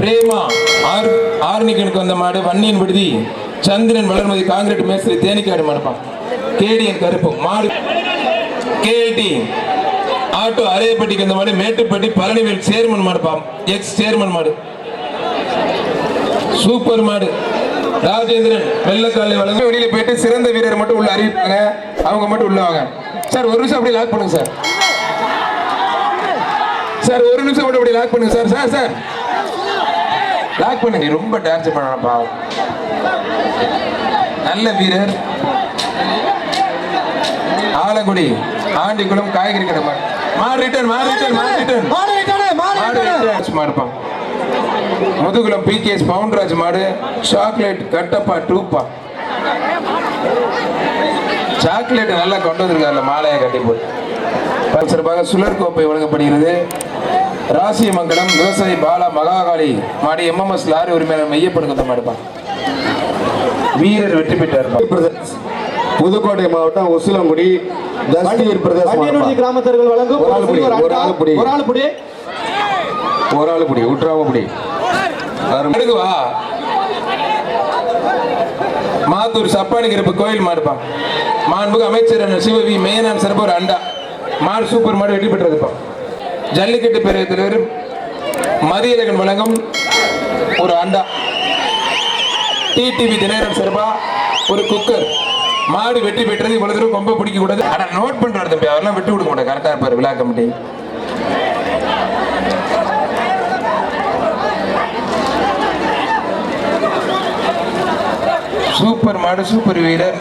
Prema R ஆர்னிகனுக்கு வந்த மாடு வன்னியின் விடுதி. சந்திரன் வளர்மதி காங்கிரட் மேஸ்திரி தேனிக்காடு மனுப்பான் கேடியன் கருப்பு மாடு. கேஎல்டி ஆட்டோ அரையப்பட்டிக்கு வந்த மாடு மேட்டுப்பட்டி பழனிவேல் சேர்மன் மாடுப்பான் எக்ஸ் சேர்மன் மாடு. சூப்பர் மாடு. ராஜேந்திரன் வெள்ளக்காலை வளர்ந்து வெளியில போயிட்டு சிறந்த வீரர் மட்டும் உள்ள அறிவிப்பாங்க. அவங்க மட்டும் உள்ளவாங்க சார் ஒரு நிமிஷம் அப்படியே லாக் பண்ணுங்க சார். சார் ஒரு நிமிஷம் மட்டும் லாக் பண்ணுங்க சார் சார் சார். லாக் பண்ணுங்க ரொம்ப டான்ஸ் பண்ணணும் பாவம். நல்ல வீரர். ஆலங்குடி ஆண்டிக்குளம் காய்கறி கடை மாடு மாடு ரிட்டர்ன் மாடு ரிட்டர்ன் மாடு ரிட்டர்ன் மாடு ரிட்டர்ன் மாடுப்பா முதுகுளம் பிகேஎஸ் பவுண்டராஜ் மாடு சாக்லேட் கட்டப்பா டூப்பா சாக்லேட் நல்லா கொண்டு வந்திருக்காருல மாலையை கட்டி போட்டு. சிறப்பாக சுழற் கோப்பை வழங்கப்படுகிறது. ராசியமங்கலம் விவசாயி பாலா மகாகாளி மாடி எம்எம்எஸ் லாரி உரிமையாளர் மெய்யப்படுத்த மாடுப்பா வீரர் வெற்றி பெற்றார். புதுக்கோட்டை மாவட்டம் உசிலங்குடி தஸ்தீர் பிரதேச வண்டியனுடைய கிராமத்தர்கள் வழங்கும் ஒரு ஆள் புடி, ஒரு ஆள் புடி. ஒரு ஆள் புடி ஒரு ஆள் புடி விட்டுறாம புடி அடுக்கு வா. மாத்தூர் சப்பானிக்கிறப்ப கோயில் மாடுப்பா. மாண்புக்கு அமைச்சர் சிவவி மேனான் சிறப்பு ஒரு அண்டா. மாடு சூப்பர் மாடு வெற்றி பெற்றதுப்பா ஜல்லிக்கட்டு பேரவைத் தலைவர் மதியழகன் வழங்கும் ஒரு அண்டா. டிடிவி தினகரன் சார்பா ஒரு குக்கர். மாடு வெட்டி பெற்றது இவ்வளவு தூரம் கொம்ப பிடிக்க கூடாது. ஆனா நோட் பண்றாரு தம்பி அவரெல்லாம் விட்டு கொடுக்க மாட்டேன் கரெக்டா இருப்பாரு விழா கமிட்டி. சூப்பர் மாடு சூப்பர் வீரர்.